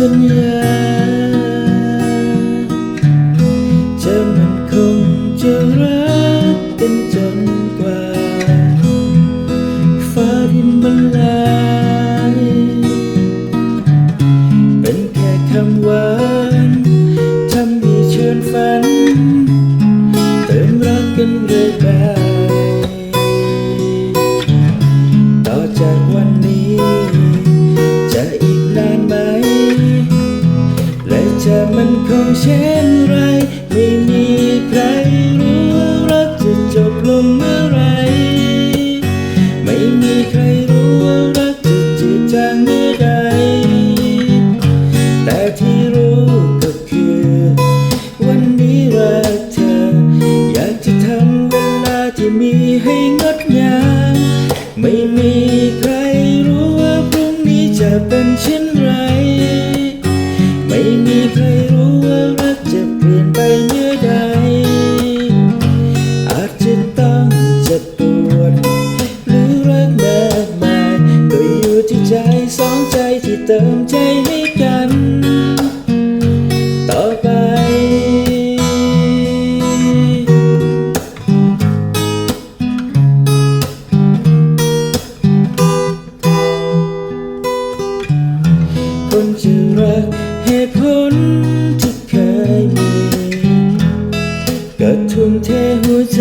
สั เช่นไร ไม่มีใครรู้ว่ารักจะจบลงเมื่อไร ไม่มีใครรู้ว่ารักจะจืดจางเมื่อใด แต่ที่รู้ก็คือ วันนี้รักเธอ อยากจะทำเวลาที่มีให้งดงาม ไม่มีใครรู้ว่าพรุ่งนี้จะเป็นเช่น เติมใจให้กัน ต่อไป คนจะรักเหตุผลที่เคยมีก็ทุ่มเทหัวใจ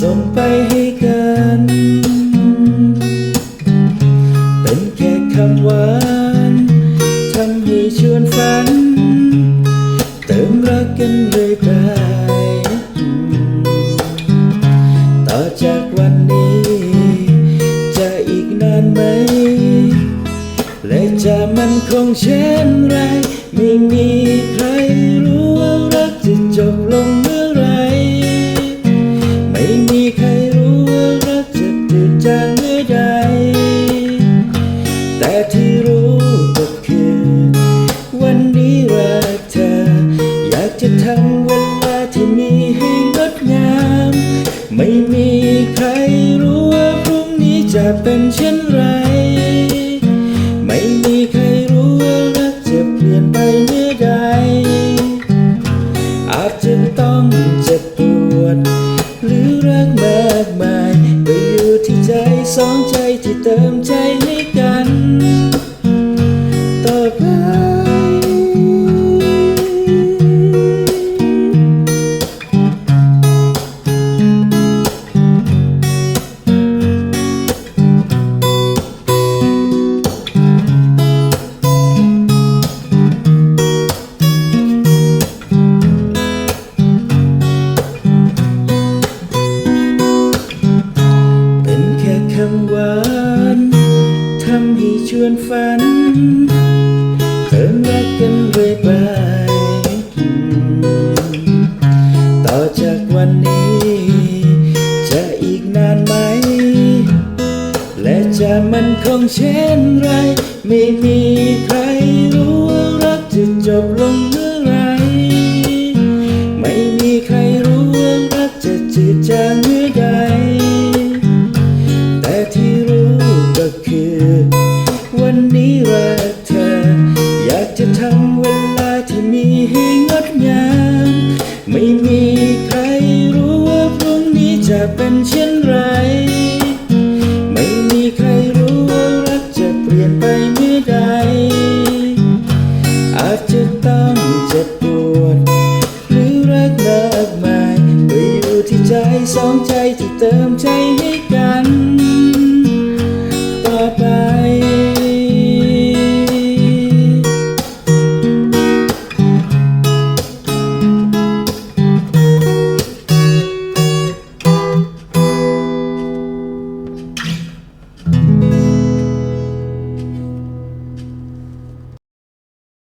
ส่งไปให้กัน เป็นแค่คำหวานทำให้ชวนฝัน เติมรักกันเรื่อยไปต่อจากวันนี้ จะอีกนานไหม และจะมันคงเช่นไร ไม่มีใครรู้ว่ารักจะจบลงเมื่อ ใครรู้ว่าพรุ่งนี้จะเป็นเช่นไร ไม่มีใครรู้ว่ารักจะเปลี่ยนไปเมื่อใด อาจจะต้องเจ็บปวด หรือรักมากมายไปอยู่ที่ใจสองใจที่เติมใจ คำหวานทำให้ชวนฝันเติมรักกันเรื่อยไปต่อจากวันนี้ จะอีกนานไหม และจะมันคงเช่นไร ไม่มีใครรู้ว่ารักจะจบลงเมื่อ จะทำเวลาที่มีให้งดงาม ไม่มีใครรู้ว่าพรุ่งนี้จะเป็นเช่นไร ไม่มีใครรู้ว่ารักจะเปลี่ยนไปเมื่อใด อาจจะต้องเจ็บปวด หรือรักมากมายก็อยู่ที่ใจสองใจที่เติมใจให้กัน